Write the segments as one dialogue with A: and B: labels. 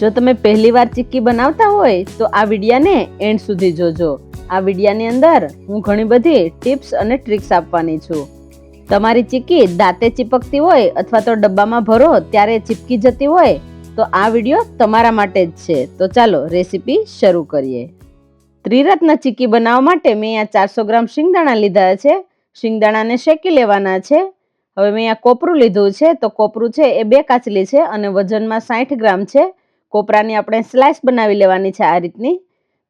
A: જો તમે પહેલી વાર ચીક્કી બનાવતા હોય, તો આ વિડિયાને એન્ડ સુધી જોજો. આ વિડિયાની અંદર હું ઘણી બધી ટિપ્સ અને ટ્રિક્સ આપવાની છું. તમારી ચીક્કી દાંતે ચીપકતી હોય અથવા તો ડબ્બામાં ભરો ત્યારે ચીપકી જતી હોય, તો આ વીડિયો તમારા માટે જ છે. તો ચાલો રેસીપી શરૂ કરીએ. ત્રિરત્ન ચીક્કી બનાવવા માટે મેં અહીંયા ચારસો ગ્રામ શિંગદાણા લીધા છે. શિંગદાણાને શેકી લેવાના છે. હવે મેં અહીંયા કોપરું લીધું છે, તો કોપરું છે એ બે કાચલી છે અને વજનમાં સાઠ ગ્રામ છે. કોપરાની આપણે સ્લાઇસ બનાવી લેવાની છે આ રીતની.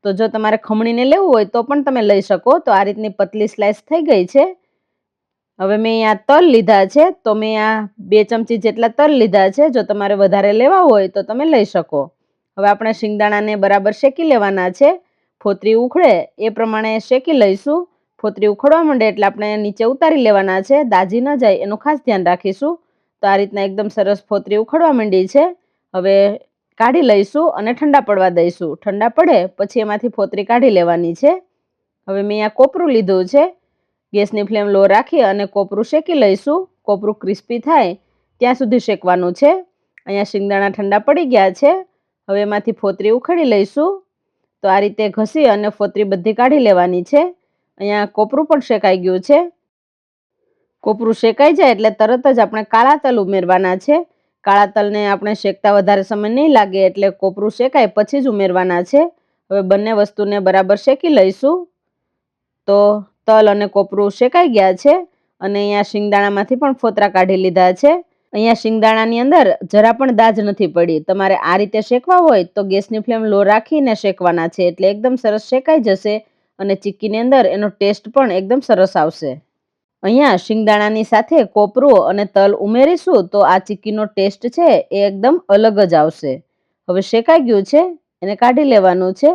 A: તો જો તમારે ખમણીને લેવું હોય તો પણ તમે લઈ શકો. તો આ રીતની પતલી સ્લાઇસ થઈ ગઈ છે. હવે મેં અહીંયા તલ લીધા છે. તો મેં આ બે ચમચી જેટલા તલ લીધા છે. જો તમારે વધારે લેવા હોય તો તમે લઈ શકો. હવે આપણે શિંગદાણાને બરાબર શેકી લેવાના છે. ફોતરી ઉખડે એ પ્રમાણે શેકી લઈશું. ફોતરી ઉખડવા માંડે એટલે આપણે નીચે ઉતારી લેવાના છે. દાજી ન જાય એનું ખાસ ધ્યાન રાખીશું. તો આ રીતના એકદમ સરસ ફોતરી ઉખડવા માંડી છે. હવે કાઢી લઈશું અને ઠંડા પડવા દઈશું. ઠંડા પડે પછી એમાંથી ફોતરી કાઢી લેવાની છે. હવે મેં અહીંયા કોપરું લીધું છે. ગેસની ફ્લેમ લો રાખી અને કોપરું શેકી લઈશું. કોપરું ક્રિસ્પી થાય ત્યાં સુધી શેકવાનું છે. અહીંયા શિંગદાણા ઠંડા પડી ગયા છે. હવે એમાંથી ફોતરી ઉખાડી લઈશું. તો આ રીતે ઘસી અને ફોતરી બધી કાઢી લેવાની છે. અહીંયા કોપરું પણ શેકાઈ ગયું છે. કોપરું શેકાઈ જાય એટલે તરત જ આપણે કાળા તલ ઉમેરવાના છે. કાળા તલને આપણે શેકતા વધારે સમય નહીં લાગે એટલે કોપરું શેકાય, પછી જ ઉમેરવાના છે. હવે બંને વસ્તુને બરાબર શેકી લઈશું. તો તલ અને કોપરું શેકાઈ ગયા છે અને અહીંયા શિંગદાણામાંથી પણ ફોતરા કાઢી લીધા છે. અહીંયા શિંગદાણાની અંદર જરા પણ દાજ નથી પડી. તમારે આ રીતે શેકવા હોય તો ગેસની ફ્લેમ લો રાખીને શેકવાના છે એટલે એકદમ સરસ શેકાઈ જશે અને ચીક્કીની અંદર એનો ટેસ્ટ પણ એકદમ સરસ આવશે. અહીંયા શિંગદાણાની સાથે કોપરું અને તલ ઉમેરીશું તો આ ચીક્કીનો ટેસ્ટ છે એ એકદમ અલગ જ આવશે. હવે શેકાઈ ગયું છે, એને કાઢી લેવાનું છે.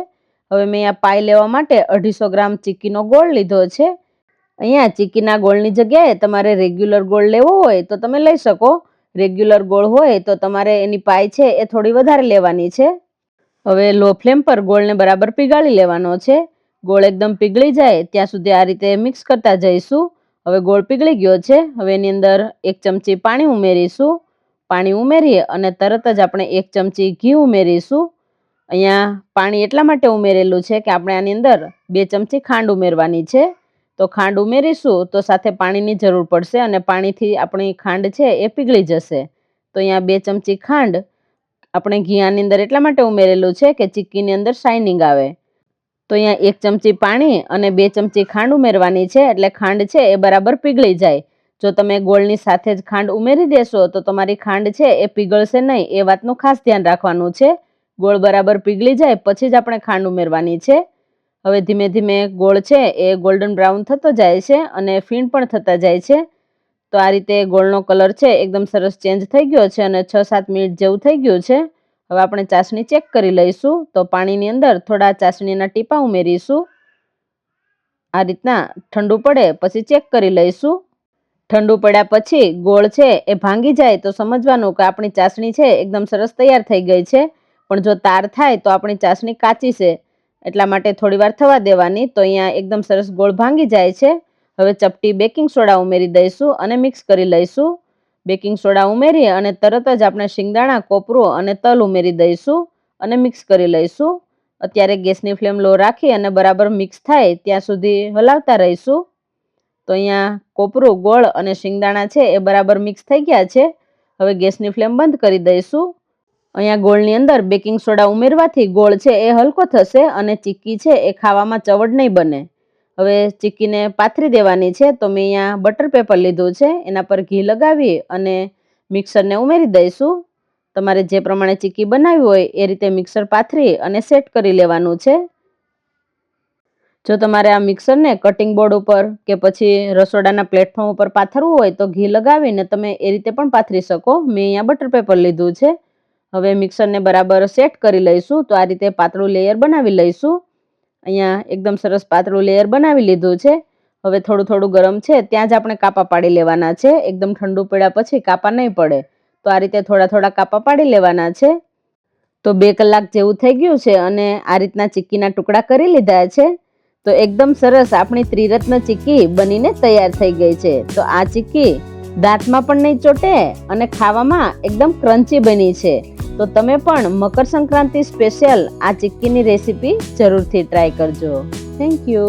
A: હવે મેં આ પાઈ લેવા માટે અઢીસો ગ્રામ ચીક્કીનો ગોળ લીધો છે. અહીંયા ચીક્કીના ગોળની જગ્યાએ તમારે રેગ્યુલર ગોળ લેવો હોય તો તમે લઈ શકો. રેગ્યુલર ગોળ હોય તો તમારે એની પાઈ છે એ થોડી વધારે લેવાની છે. હવે લો ફ્લેમ પર ગોળને બરાબર પીગાળી લેવાનો છે. ગોળ એકદમ પીગળી જાય ત્યાં સુધી આ રીતે મિક્સ કરતા જઈશું. હવે ગોળ પીગળી ગયો છે. હવે એની અંદર એક ચમચી પાણી ઉમેરીશું. પાણી ઉમેરીએ અને તરત જ આપણે એક ચમચી ઘી ઉમેરીશું. અહીંયા પાણી એટલા માટે ઉમેરેલું છે કે આપણે આની અંદર બે ચમચી ખાંડ ઉમેરવાની છે. તો ખાંડ ઉમેરીશું તો સાથે પાણીની જરૂર પડશે અને પાણીથી આપણી ખાંડ છે એ પીગળી જશે. તો અહીંયા બે ચમચી ખાંડ આપણે ઘી આની અંદર એટલા માટે ઉમેરેલું છે કે ચીક્કીની અંદર શાઇનિંગ આવે. તો અહીંયા એક ચમચી પાણી અને બે ચમચી ખાંડ ઉમેરવાની છે. એટલે ખાંડ છે એ બરાબર પીગળી જાય. જો તમે ગોળની સાથે જ ખાંડ ઉમેરી દેશો તો તમારી ખાંડ છે એ પીગળશે નહીં. એ વાતનું ખાસ ધ્યાન રાખવાનું છે. ગોળ બરાબર પીગળી જાય પછી જ આપણે ખાંડ ઉમેરવાની છે. હવે ધીમે ધીમે ગોળ છે એ ગોલ્ડન બ્રાઉન થતો જાય છે અને ફીણ પણ થતા જાય છે. તો આ રીતે ગોળનો કલર છે એકદમ સરસ ચેન્જ થઈ ગયો છે અને છ સાત મિનિટ જેવું થઈ ગયું છે. હવે આપણે ચાસણી ચેક કરી લઈશું. તો પાણીની અંદર થોડા ચાસણીના ટીપા ઉમેરીશું. આ રીતના ઠંડુ પડે પછી ચેક કરી લઈશું. ઠંડુ પડ્યા પછી ગોળ છે એ ભાંગી જાય તો સમજવાનું કે આપણી ચાસણી છે એકદમ સરસ તૈયાર થઈ ગઈ છે. પણ જો તાર થાય તો આપણી ચાસણી કાચી છે. એટલા માટે થોડી વાર થવા દેવાની તો અહીંયા એકદમ સરસ ગોળ ભાંગી જાય છે. હવે ચપટી બેકિંગ સોડા ઉમેરી દઈશું અને મિક્સ કરી લઈશું. બેકિંગ સોડા ઉમેરી અને તરત જ આપણે શિંગદાણા, કોપરું અને તલ ઉમેરી દઈશું અને મિક્સ કરી લઈશું. અત્યારે ગેસની ફ્લેમ લો રાખી અને બરાબર મિક્સ થાય ત્યાં સુધી હલાવતા રહીશું. તો અહીંયા કોપરું, ગોળ અને શિંગદાણા છે એ બરાબર મિક્સ થઈ ગયા છે. હવે ગેસની ફ્લેમ બંધ કરી દઈશું. અહીંયા ગોળની અંદર બેકિંગ સોડા ઉમેરવાથી ગોળ છે એ હલકો થશે અને ચીક્કી છે એ ખાવામાં ચવડ નહીં બને. હવે ચીક્કીને પાથરી દેવાની છે, તો મેં અહીંયા બટર પેપર લીધું છે, એના પર ઘી લગાવી અને મિક્સરને ઉમેરી દઈશું. તમારે જે પ્રમાણે ચીક્કી બનાવી હોય એ રીતે મિક્સર પાથરી અને સેટ કરી લેવાનું છે. જો તમારે આ મિક્સરને કટિંગ બોર્ડ ઉપર કે પછી રસોડાના પ્લેટફોર્મ ઉપર પાથરવું હોય તો ઘી લગાવીને તમે એ રીતે પણ પાથરી શકો. મેં અહીંયા બટર પેપર લીધું છે. હવે મિક્સરને બરાબર સેટ કરી લઈશું, તો આ રીતે પાતળું લેયર બનાવી લઈશું. અહીંયા એકદમ સરસ પાતળું લેયર બનાવી લીધું છે. હવે થોડું થોડું ગરમ છે, ત્યાં જ આપણે કાપા પાડી લેવાના છે. એકદમ ઠંડુ પડ્યા પછી કાપા નહીં પડે. તો આ રીતે થોડા થોડા કાપા પાડી લેવાના છે. તો બે કલાક જેવું થઈ ગયું છે અને આ રીતના ચીક્કીના ટુકડા કરી લીધા છે. તો એકદમ સરસ આપણી ત્રિરત્ન ચીક્કી બનીને તૈયાર થઈ ગઈ છે. તો આ ચીક્કી દાંતમાં પણ નહીં ચોટે અને ખાવામાં એકદમ ક્રન્ચી બની છે. તો તમે પણ મકર સંક્રાંતિ સ્પેશિયલ આ ચીક્કીની રેસીપી જરૂરથી ટ્રાય કરજો. Thank you